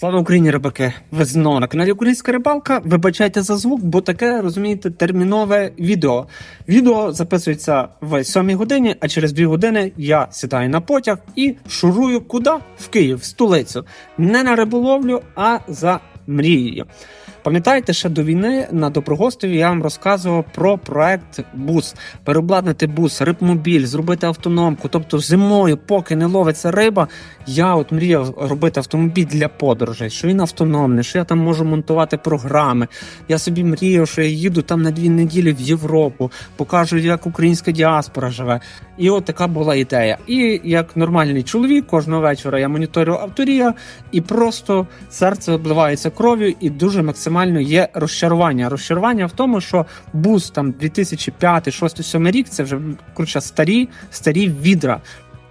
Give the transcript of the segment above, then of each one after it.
Слава Україні, рибаки! Ви знову на каналі Українська рибалка. Вибачайте за звук, бо таке розумієте термінове відео. Відео записується в 7 годині, а через 2 години я сідаю на потяг і шурую куди? В Київ, в столицю. Не на риболовлю, а за мрією. Пам'ятаєте, ще до війни на Доброгостові я вам розказував про проект бус, переобладнати бус, рибмобіль, зробити автономку. Тобто зимою, поки не ловиться риба, я от мріяв робити автомобіль для подорожей, що він автономний, що я там можу монтувати програми. Я собі мріяв, що я їду там на дві неділі в Європу, покажу, як українська діаспора живе. І от така була ідея. І як нормальний чоловік, кожного вечора я моніторю авторія, і просто серце обливається кров'ю, і дуже максимально є розчарування. Розчарування в тому, що буз там 2005, 6, 7 рік це вже коротше, старі, старі відра.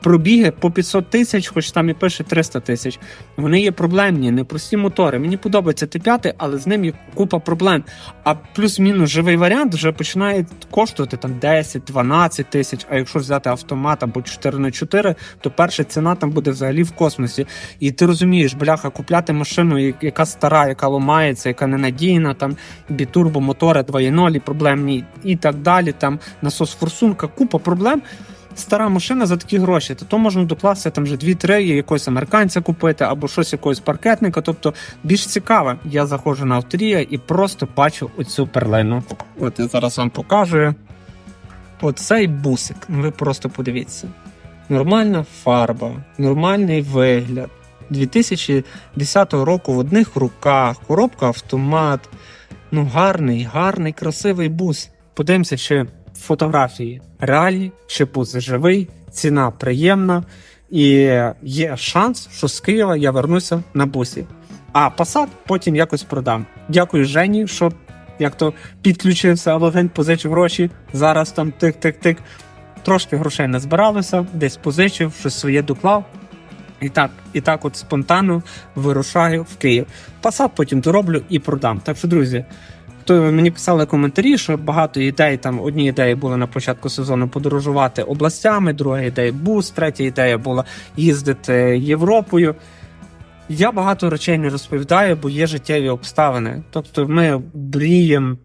Пробіги по 500 тисяч, хоч там і пише 300 тисяч. Вони є проблемні, непрості мотори. Мені подобається Т5, але з ним є купа проблем. А плюс-мінус живий варіант вже починає коштувати там 10-12 тисяч. А якщо взяти автомат або 4 на 4 то перша ціна там буде взагалі в космосі. І ти розумієш, бляха, купляти машину, яка стара, яка ламається, яка ненадійна, там бітурбо, мотори 2.0, проблемні і так далі. Там насос форсунка, купа проблем. Стара машина за такі гроші, то, то можна докласти там вже 2-3 якогось американця купити або щось якогось паркетника. Тобто більш цікаве. Я заходжу на авторія і просто бачу оцю перлину. От я зараз вам покажу. Оцей бусик. Ну, Ви просто подивіться. Нормальна фарба, нормальний вигляд. 2010 року в одних руках, коробка автомат. Ну, гарний, гарний, красивий бус. Подивимося, чи фотографії реальні, чи бус живий, ціна приємна, і є шанс, що з Києва я вернуся на бусі. А Passat потім якось продам. Дякую Жені, що як то підключився, або він позичив гроші. Зараз там тик-тик-тик. Трошки грошей не збиралося, десь позичив, щось своє доклав. І так, і так от спонтанно вирушаю в Київ. Passat потім дороблю і продам. Так що, друзі, хто мені писали коментарі, що багато ідей там одні ідеї були на початку сезону подорожувати областями, друга ідея бус, третя ідея була їздити Європою. Я багато речей не розповідаю, бо є життєві обставини. Тобто, ми мріємо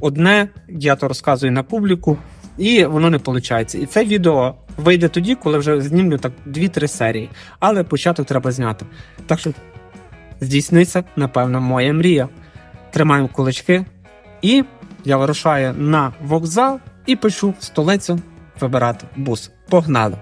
одне, я то розказую на публіку, і воно не виходить. І це відео вийде тоді, коли вже знімлю так 2-3 серії. Але початок треба зняти. Так що здійсниться, напевно, моя мрія. Тримаємо кулачки, і я вирушаю на вокзал і пишу в столицю вибирати бус. Погнали!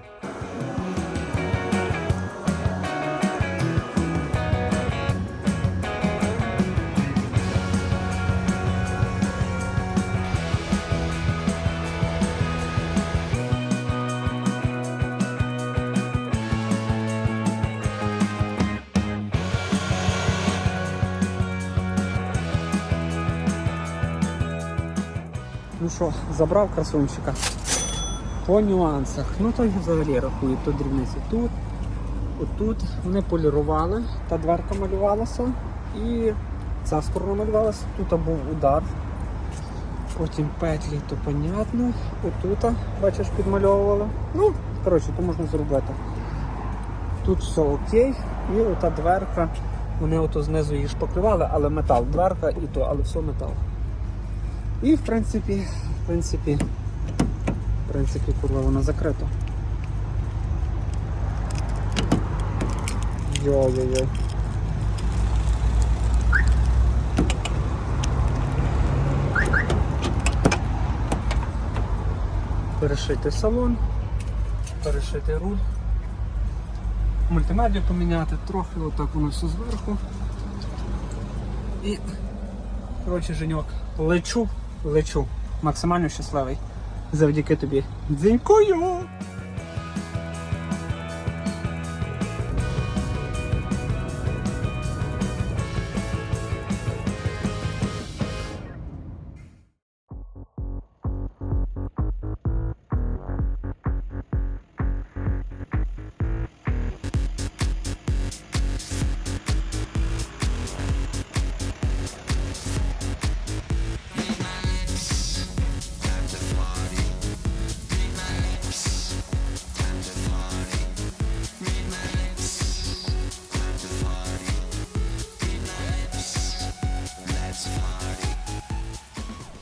Що, забрав красунчика. По нюансах. Ну то взагалі рахую, то дрібниці тут. Отут вони полірували, та дверка малювалася і ця сторона малювалася, тут був удар. Потім петлі, то понятно. Отут, бачиш, підмальовували. Ну, коротше, то можна зробити. Тут все окей. І ота дверка, вони ото знизу її шпаклювали, але метал, дверка і то, але все метал. І в принципі, в принципі, в принципі, курва, воно закрито. Йой-йой-йой. Перешити салон, перешити руль. Мультимедіа поміняти, трохи отак воно все зверху. І Коротше, Женьок, лечу, лечу. Максимально щасливий. Завдяки тобі. Дякую!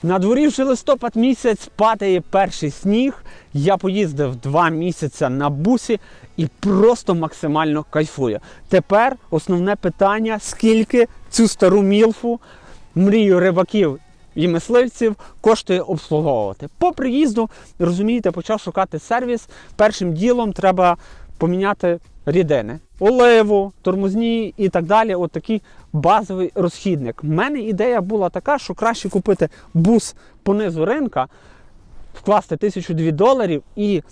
На дворі вже листопад місяць падає перший сніг. Я поїздив два місяці на бусі і просто максимально кайфую. Тепер основне питання: скільки цю стару мілфу, мрію рибаків і мисливців коштує обслуговувати. По приїзду, розумієте, почав шукати сервіс. Першим ділом треба поміняти рідини. Оливу, тормозні і так далі. От такий базовий розхідник. У мене ідея була така, що краще купити бус по низу ринка, вкласти тисячу дві доларів і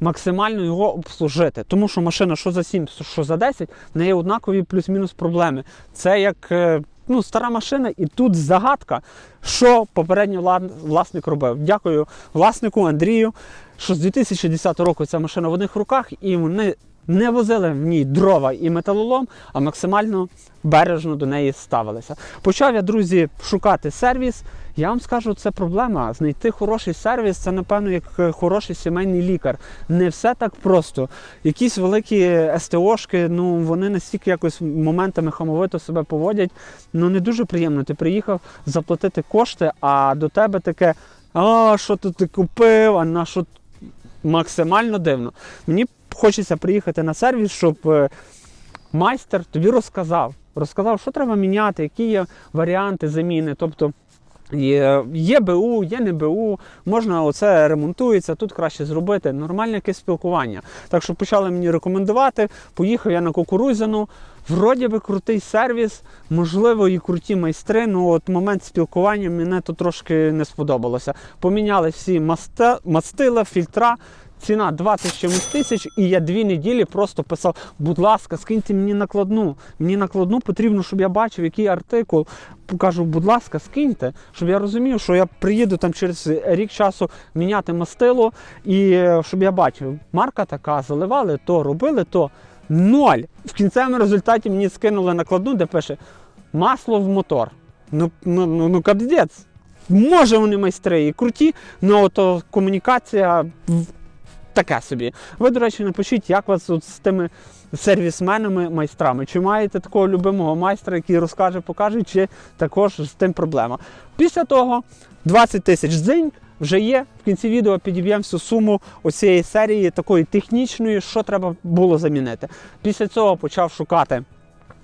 максимально його обслужити. Тому що машина, що за 7, що за 10, в неї однакові плюс-мінус проблеми. Це як е, ну, стара машина, і тут загадка, що попередній власник робив. Дякую власнику Андрію, що з 2010 року ця машина в одних руках, і вони не возили в ній дрова і металолом, а максимально бережно до неї ставилися. Почав я, друзі, шукати сервіс. Я вам скажу, це проблема. Знайти хороший сервіс це, напевно, як е, хороший сімейний лікар. Не все так просто. Якісь великі СТОшки, ну вони настільки якось моментами хамовито себе поводять. Ну не дуже приємно. Ти приїхав заплатити кошти, а до тебе таке: а що ти купив, а на що максимально дивно. Мені хочеться приїхати на сервіс, щоб е, майстер тобі розказав. Розказав, що треба міняти, які є варіанти заміни. Тобто є, є БУ, є не БУ, можна оце ремонтується, тут краще зробити. Нормальне якесь спілкування. Так що почали мені рекомендувати. Поїхав я на кукурузяну. Вроді би крутий сервіс, можливо, і круті майстри. Ну от момент спілкування мене то трошки не сподобалося. Поміняли всі масте, мастила, фільтра. Ціна 20 чимось тисяч, і я дві неділі просто писав: будь ласка, скиньте мені накладну. Мені накладну потрібно, щоб я бачив, який артикул. Кажу, будь ласка, скиньте, щоб я розумів, що я приїду там через рік часу міняти мастило, і е, щоб я бачив, марка така, заливали то, робили то. Ноль. В кінцевому результаті мені скинули накладну, де пише масло в мотор. Ну, ну, ну, ну капздець. Може вони майстри і круті, але то комунікація таке собі. Ви, до речі, напишіть, як вас от з тими сервісменами, майстрами. Чи маєте такого любимого майстра, який розкаже, покаже, чи також з тим проблема. Після того 20 тисяч дзинь вже є. В кінці відео підіб'ємо всю суму оцієї серії, такої технічної, що треба було замінити. Після цього почав шукати.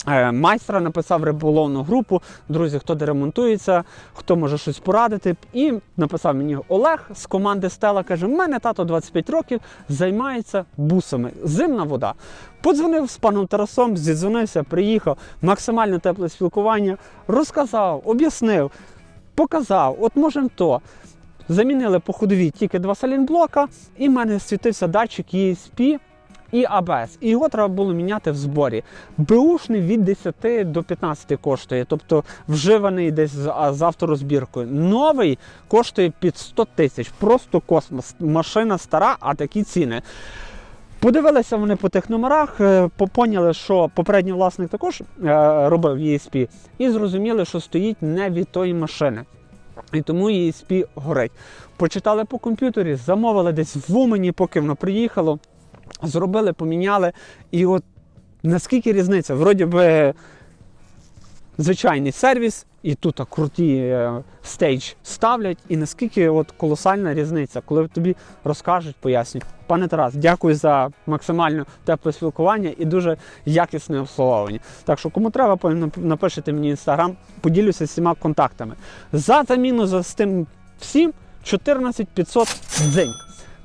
Е, Майстра написав риболовну групу. Друзі, хто де ремонтується, хто може щось порадити. І написав мені Олег з команди Стела. каже: в мене тато 25 років займається бусами. Зимна вода. Подзвонив з паном Тарасом, зідзвонився, приїхав, максимально тепле спілкування, розказав, об'яснив, показав, от можемо то. Замінили по ходовій тільки два салінблока, і в мене світився датчик ESP і ABS. І його треба було міняти в зборі. Беушний від 10 до 15 коштує, тобто вживаний десь з, авторозбіркою. Новий коштує під 100 тисяч. Просто космос. Машина стара, а такі ціни. Подивилися вони по тих номерах, е, поняли, що попередній власник також е, робив ESP, і зрозуміли, що стоїть не від тої машини. І тому ESP горить. Почитали по комп'ютері, замовили десь в Умані, поки воно приїхало, зробили, поміняли. І от наскільки різниця? Вроді би звичайний сервіс, і тут круті е, стейдж ставлять, і наскільки от колосальна різниця, коли тобі розкажуть, пояснюють. Пане Тарас, дякую за максимально тепле спілкування і дуже якісне обслуговування. Так що, кому треба, потім нап- напишете мені інстаграм, поділюся всіма контактами. За заміну за з тим всім 14 500 дзинь.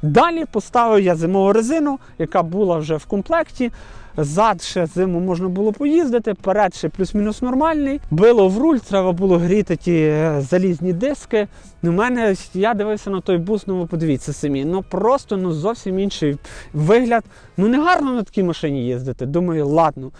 Далі поставив я зимову резину, яка була вже в комплекті. Зад ще зиму можна було поїздити, перед ще плюс-мінус нормальний. Било в руль, треба було гріти ті е, залізні диски. У мене я дивився на той бус, ну ви подивіться самі. Ну просто ну зовсім інший вигляд. Ну не гарно на такій машині їздити. Думаю, ладно.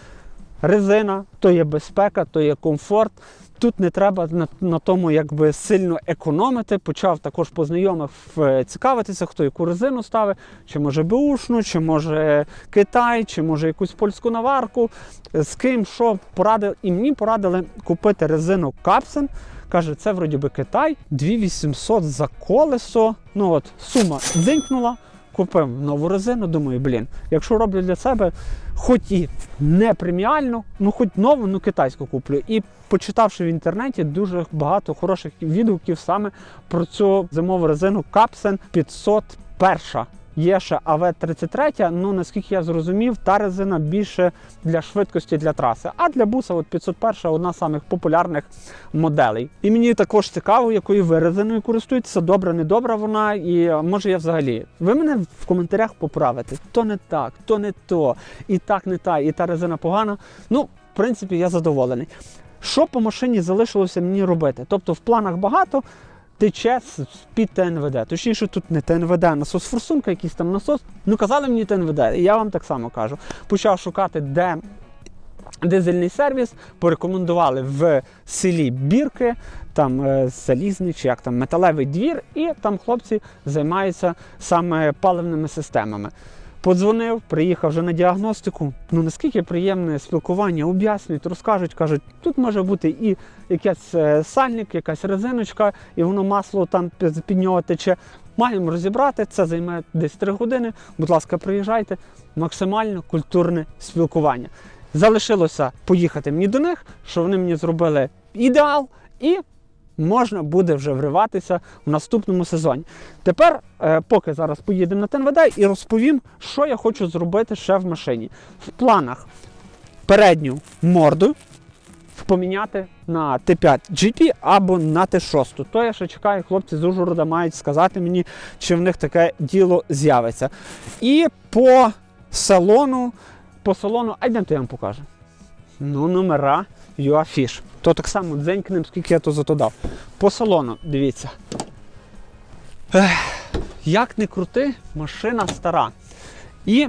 Резина, то є безпека, то є комфорт. Тут не треба на, на тому якби сильно економити. Почав також по знайомих е, цікавитися, хто яку резину ставить, чи може беушну, чи може Китай, чи може якусь польську наварку. З ким що порадили. І мені порадили купити резину Капсен. Каже, це вроді би Китай, 2800 за колесо. Ну от сума дзинькнула. Купив нову резину, думаю, блін, якщо роблю для себе, хоч і не преміально, ну хоч нову, ну китайську куплю. І почитавши в інтернеті дуже багато хороших відгуків саме про цю зимову резину Капсен 501. Є ще АВ-33, ну наскільки я зрозумів, та резина більше для швидкості для траси. А для буса от 501 одна з самих популярних моделей. І мені також цікаво, якою ви резиною користуєтеся, добра, не добра вона, і може я взагалі. Ви мене в коментарях поправите. То не так, то не то, і так не та, і та резина погана. Ну, в принципі, я задоволений. Що по машині залишилося мені робити? Тобто в планах багато. Тече під ТНВД. Точніше, тут не ТНВД, а насос форсунка, якийсь там насос. Ну казали мені ТНВД, і я вам так само кажу. Почав шукати, де дизельний сервіс, порекомендували в селі Бірки, там е, залізний чи як там металевий двір, і там хлопці займаються саме паливними системами. Подзвонив, приїхав вже на діагностику. Ну наскільки приємне спілкування, об'яснюють, розкажуть, кажуть, тут може бути і якийсь е, сальник, якась резиночка, і воно масло там під нього тече. Маємо розібрати, це займе десь 3 години. Будь ласка, приїжджайте. Максимально культурне спілкування. Залишилося поїхати мені до них, що вони мені зробили ідеал, і можна буде вже вриватися в наступному сезоні. Тепер, е, поки зараз поїдемо на ТНВД і розповім, що я хочу зробити ще в машині. В планах передню морду поміняти на Т5 GP або на Т6. То я ще чекаю, хлопці з Ужгорода мають сказати мені, чи в них таке діло з'явиться. І по салону, по салону, а йдемте я вам покажу. Ну, номера UAFish. То так само дзенькнем, скільки я то зато дав. По салону, дивіться. Ех, як не крути, машина стара. І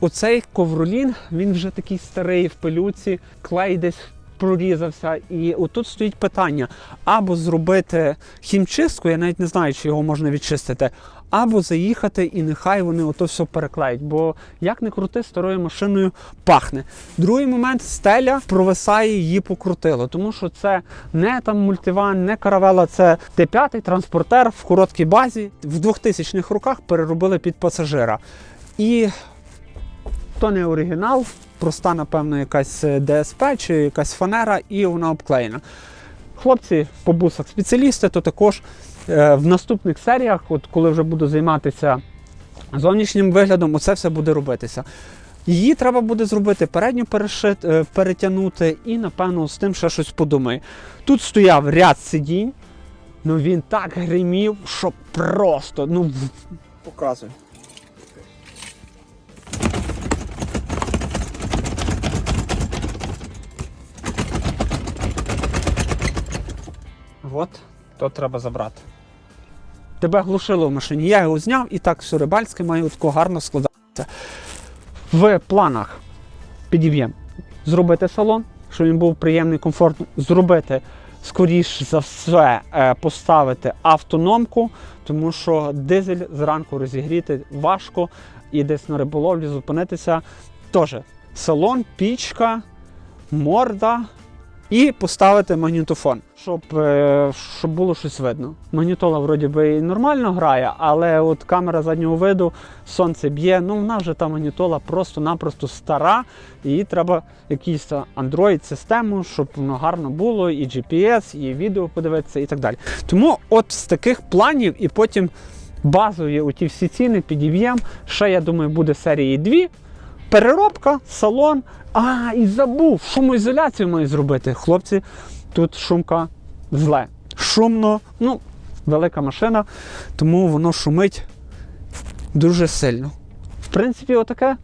оцей ковролін, він вже такий старий в пилюці, клей десь прорізався. І отут стоїть питання: або зробити хімчистку, я навіть не знаю, чи його можна відчистити, або заїхати і нехай вони ото все переклеють. Бо як не крути, старою машиною пахне. Другий момент стеля провисає, її покрутило, тому що це не там мультиван, не каравела, це Т5 транспортер в короткій базі. В 2000-х роках переробили під пасажира. І то не оригінал, проста, напевно, якась е, ДСП чи якась фанера, і вона обклеєна. Хлопці по бусах спеціалісти, то також е, в наступних серіях, от коли вже буду займатися зовнішнім виглядом, оце все буде робитися. Її треба буде зробити передню перешит, е, перетягнути і, напевно, з тим ще щось подумаю. Тут стояв ряд сидінь, ну він так гримів, що просто. ну в- От, то треба забрати. Тебе глушило в машині. Я його зняв і так все рибальське має гарно складатися. В планах підіб'єм зробити салон, щоб він був приємний, комфортний. Зробити, скоріш за все, е, поставити автономку, тому що дизель зранку розігріти важко і десь на риболовлі зупинитися. Теж салон, пічка, морда і поставити магнітофон, щоб, е, щоб було щось видно. Магнітола вроді би і нормально грає, але от камера заднього виду, сонце б'є, ну вона вже та магнітола просто-напросто стара, і треба якийсь Android-систему, щоб воно гарно було, і GPS, і відео подивитися, і так далі. Тому от з таких планів, і потім базові оті всі ціни підіб'ємо. Ще я думаю, буде серії 2. Переробка, салон. А, і забув, шумоізоляцію маю зробити. Хлопці, тут шумка зле. Шумно, ну, велика машина, тому воно шумить дуже сильно. В принципі, отаке.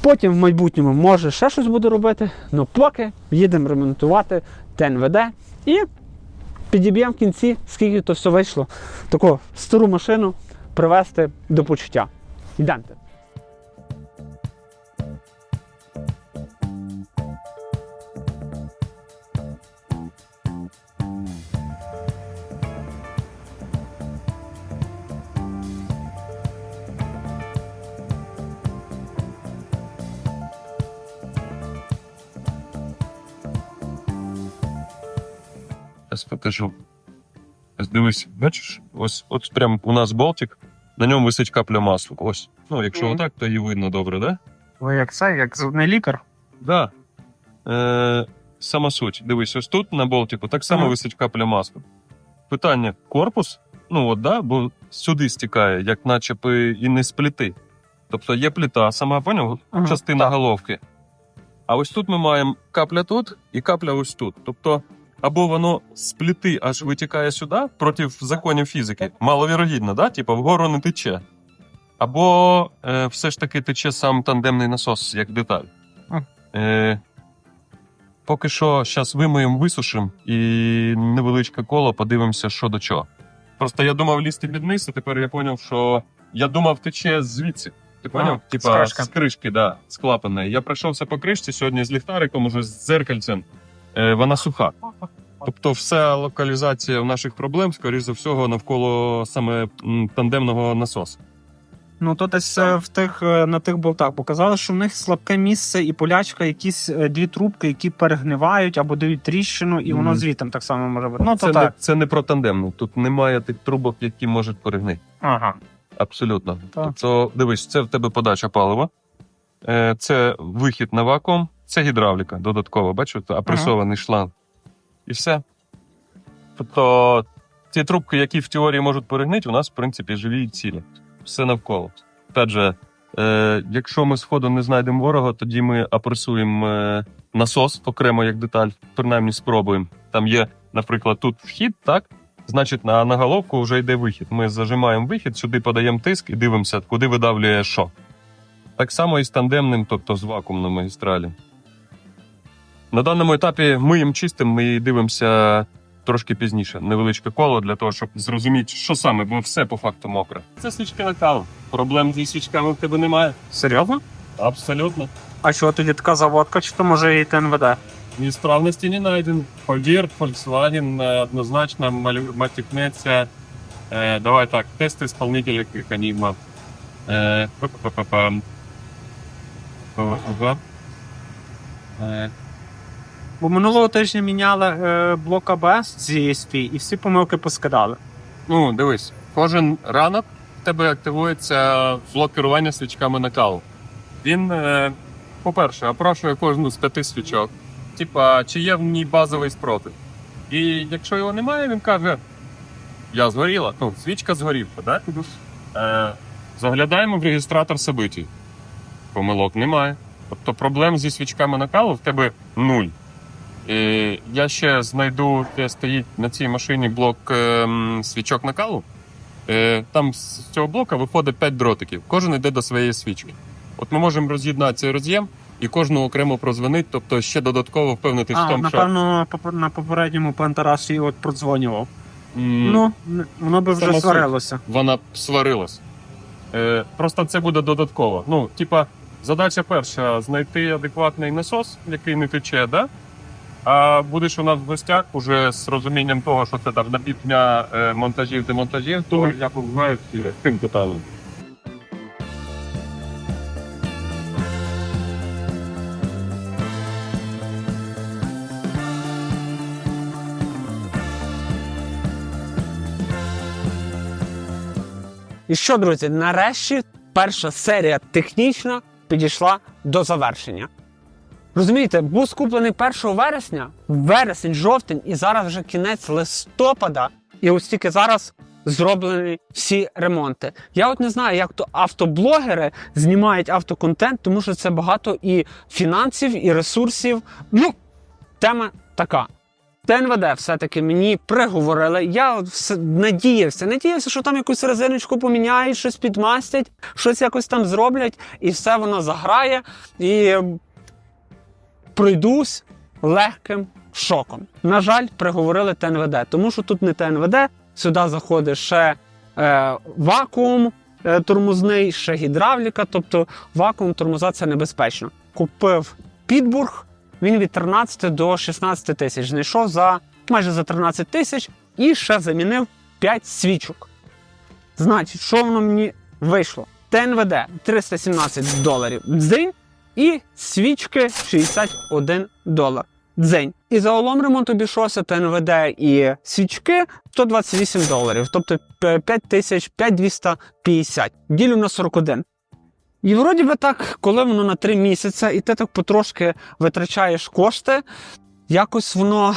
Потім в майбутньому може ще щось буду робити, але поки їдемо ремонтувати ТНВД і підіб'ємо в кінці, скільки то все вийшло. Таку стару машину привести до почуття. Йдемте. Зараз Дивись, бачиш, ось от прямо у нас болтик, на ньому висить капля масла. Ось. Ну, якщо Мгм. отак, то її видно добре, да? Ви як це, як зубний лікар? Да. Е, сама суть. Дивись, ось тут на болтику так само Ага. висить капля масла. Питання: корпус? Ну от, да, бо сюди стікає, як наче і не з пліти. Тобто є пліта, сама поняв, Ага, частина так. головки. А ось тут ми маємо капля тут і капля ось тут. Тобто, або воно з пліти аж витікає сюди проти законів фізики. Маловірогідно, да? Типу, вгору не тече. Або е, все ж таки тече сам тандемний насос як деталь. Е, поки що зараз вимиємо, висушимо і невеличке коло, подивимося, що до чого. Просто я думав лізти під низ, а тепер я зрозумів, що я думав, тече звідси. Ти поняв? Типа кришки. з кришки, да, з клапаної. Я пройшовся по кришці сьогодні з ліхтариком, уже з дзеркальцем. Е, вона суха. Тобто, вся локалізація наших проблем, скоріш за всього, навколо саме тандемного насосу. Ну то десь е, в тих е, на тих болтах показали, що в них слабке місце і полячка, якісь е, дві трубки, які перегнивають або дають тріщину, і воно звітом так само може бути. Ну то це, так. не, це не про тандемну. Тут немає тих трубок, які можуть перегнити. Ага. Абсолютно. Так. Тобто, дивись, це в тебе подача палива, це вихід на вакуум, це гідравліка додаткова, бачу, апресований шланг. І все. Тобто, ті трубки, які в теорії можуть перегнити, у нас, в принципі, живі і цілі. Все навколо. Опять же, е, якщо ми сходу не знайдемо ворога, тоді ми апресуємо е, насос окремо як деталь, принаймні спробуємо. Там є, наприклад, тут вхід, так? Значить, на, на головку вже йде вихід. Ми зажимаємо вихід, сюди подаємо тиск і дивимося, куди видавлює що. Так само і з тандемним, тобто з вакуумною магістралі. На даному етапі ми їм чистимо і дивимося трошки пізніше. Невеличке коло для того, щоб зрозуміти, що саме, бо все по факту мокре. Це свічки на каву. Проблем зі свічками в тебе немає. Серйозно? Абсолютно. А що тоді така заводка, чи то може і ТНВД? Несправності не знайден. Ford, Volkswagen е, однозначно матюкнеться. Е, давай так, тест исполнителя механизмов. Е. Ага. Е, Бо минулого тижня міняли е, блок АБС з ESP і всі помилки поскидали. Ну, дивись, кожен ранок в тебе активується блок керування свічками на каву. Він, е, по-перше, опрошує кожну з п'яти свічок. Типа, чи є в ній базовий спротив. І якщо його немає, він каже: Я згоріла. Ну, свічка згорівша, да? Е, заглядаємо в реєстратор событий. Помилок немає. Тобто проблем зі свічками накалу в тебе нуль. Я ще знайду, де стоїть на цій машині блок ем, свічок накалу. Е, там з цього блока виходить 5 дротиків. Кожен йде до своєї свічки. От ми можемо роз'єднати цей роз'єм і кожну окремо прозвонити, тобто ще додатково впевнитись в тому, що напевно, на попередньому Пантарасі от продзвонював. м, Ну, воно би вже собою. сварилося. вона б сварилась. Е, просто це буде додатково. Ну, типа, задача перша знайти адекватний насос, який не тече, да? А будеш у нас в гостях уже з розумінням того, що це там на півдня е, монтажів, демонтажів, то я побуваю тим питанням. І що, друзі, нарешті перша серія технічна підійшла до завершення. Розумієте, був скуплений 1 вересня, вересень, жовтень, і зараз вже кінець листопада, і ось тільки зараз зроблені всі ремонти. Я от не знаю, як то автоблогери знімають автоконтент, тому що це багато і фінансів, і ресурсів. Ну, тема така. ТНВД все-таки мені приговорили. Я все надіявся, надіявся, що там якусь резиночку поміняють, щось підмастять, щось якось там зроблять, і все воно заграє. І пройдусь легким шоком. На жаль, приговорили ТНВД, тому що тут не ТНВД, сюди заходить ще е, вакуум е, тормозний, ще гідравліка, тобто вакуум тормоза це небезпечно. Купив Підбург, він від 13 до 16 тисяч знайшов за майже за 13 тисяч і ще замінив 5 свічок. Значить, що воно мені вийшло? ТНВД 317 доларів дзинь і свічки 61 долар. дзень. І загалом ремонт обійшовся ТНВД і свічки 128 доларів, тобто 5 5250. Ділю на 41. І вроді би так, коли воно на 3 місяці, і ти так потрошки витрачаєш кошти, якось воно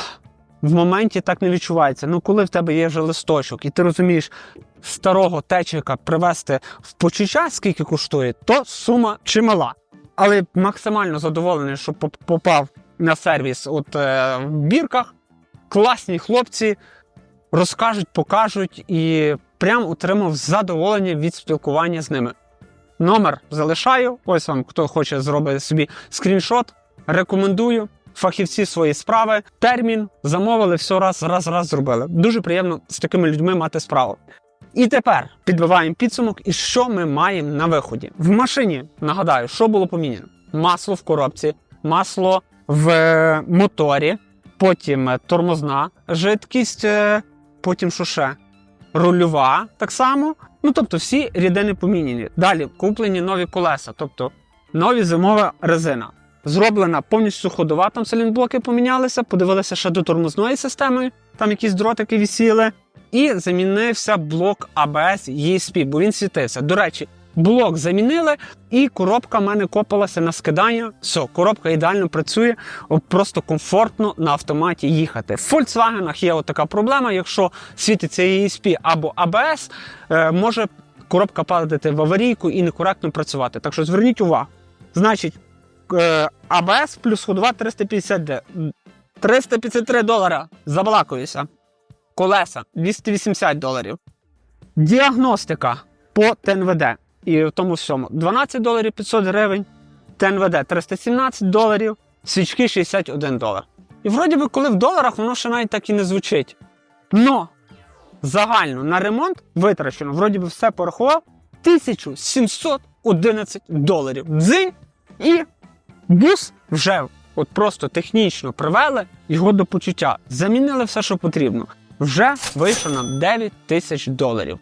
в моменті так не відчувається. Ну, коли в тебе є вже листочок, і ти розумієш, старого течика привезти в почуття, скільки коштує, то сума чимала. Але максимально задоволений, що попав на сервіс от, е, в бірках. Класні хлопці розкажуть, покажуть і прям отримав задоволення від спілкування з ними. Номер залишаю. Ось вам, хто хоче зробити собі скріншот. Рекомендую. Фахівці свої справи. Термін замовили, все раз, раз, раз зробили. Дуже приємно з такими людьми мати справу. І тепер підбиваємо підсумок, і що ми маємо на виході. В машині нагадаю, що було поміняно: масло в коробці, масло в е, моторі, потім е, тормозна жидкість, е, потім що ще? Рульова так само. Ну тобто всі рідини поміняні. Далі куплені нові колеса, тобто нові зимова резина. Зроблена повністю ходова, там силінблоки помінялися, подивилися ще до тормозної системи, там якісь дротики висіли. І замінився блок ABS ESP, бо він світився. До речі, блок замінили, і коробка в мене копалася на скидання. Все, коробка ідеально працює, просто комфортно на автоматі їхати. В Volkswagen є така проблема, якщо світиться ESP або ABS, е, може коробка падати в аварійку і некоректно працювати. Так що зверніть увагу. Значить, е, ABS плюс ходова 350 де- 353 долара. Забалакуюся. Колеса 280 доларів. Діагностика по ТНВД і в тому всьому 12 доларів 500 гривень, ТНВД 317 доларів, свічки 61 долар. І вроді би, коли в доларах, воно ще навіть так і не звучить. Но загально на ремонт витрачено, вроді би все порахував, 1711 доларів. Дзинь і бус вже от просто технічно привели його до почуття. Замінили все, що потрібно. Вже вийшло на 9 тисяч доларів.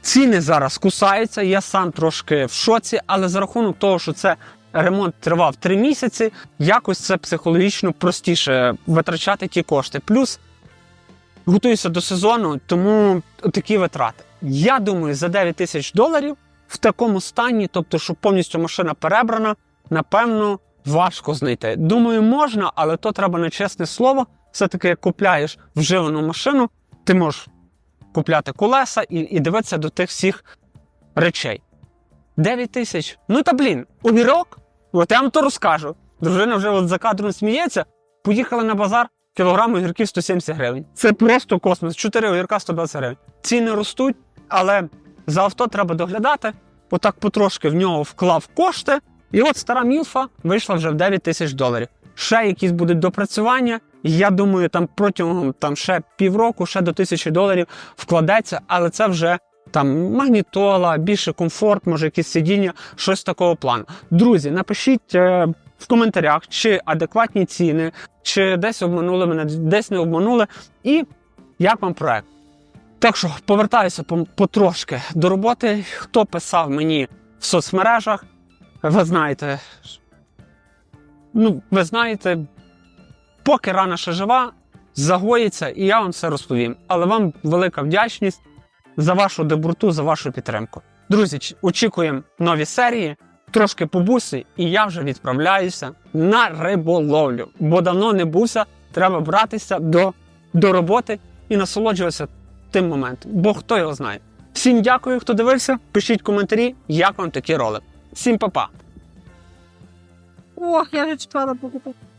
Ціни зараз кусаються, я сам трошки в шоці, але за рахунок того, що це ремонт тривав 3 місяці, якось це психологічно простіше витрачати ті кошти. Плюс готуюся до сезону, тому такі витрати. Я думаю, за 9 тисяч доларів в такому стані, тобто, щоб повністю машина перебрана, напевно, важко знайти. Думаю, можна, але то треба на чесне слово. Все-таки, як купляєш вживану машину, ти можеш купляти колеса і, і дивитися до тих всіх речей. 9 тисяч. Ну та блін, огірок, от я вам то розкажу. Дружина вже от за кадром сміється. Поїхали на базар, кілограм огірків 170 гривень. Це просто космос. 4 огірка 120 гривень. Ціни ростуть, але за авто треба доглядати. Отак потрошки в нього вклав кошти. І от стара мілфа вийшла вже в 9 тисяч доларів. Ще якісь будуть допрацювання. Я думаю, там протягом там ще півроку, ще до тисячі доларів вкладеться, але це вже там магнітола, більше комфорт, може якісь сидіння, щось такого плану. Друзі, напишіть е, в коментарях, чи адекватні ціни, чи десь обманули мене, десь не обманули, і як вам проект. Так що повертаюся потрошки до роботи. Хто писав мені в соцмережах, ви знаєте. Ну, ви знаєте, поки рана ще жива, загоїться, і я вам все розповім. Але вам велика вдячність за вашу доброту, за вашу підтримку. Друзі, очікуємо нові серії, трошки побуси, і я вже відправляюся на риболовлю. Бо давно не бувся, треба братися до, до роботи і насолоджуватися тим моментом. Бо хто його знає. Всім дякую, хто дивився. Пишіть коментарі, як вам такий ролик. Всім па-па! Ох, я вже читала покупати.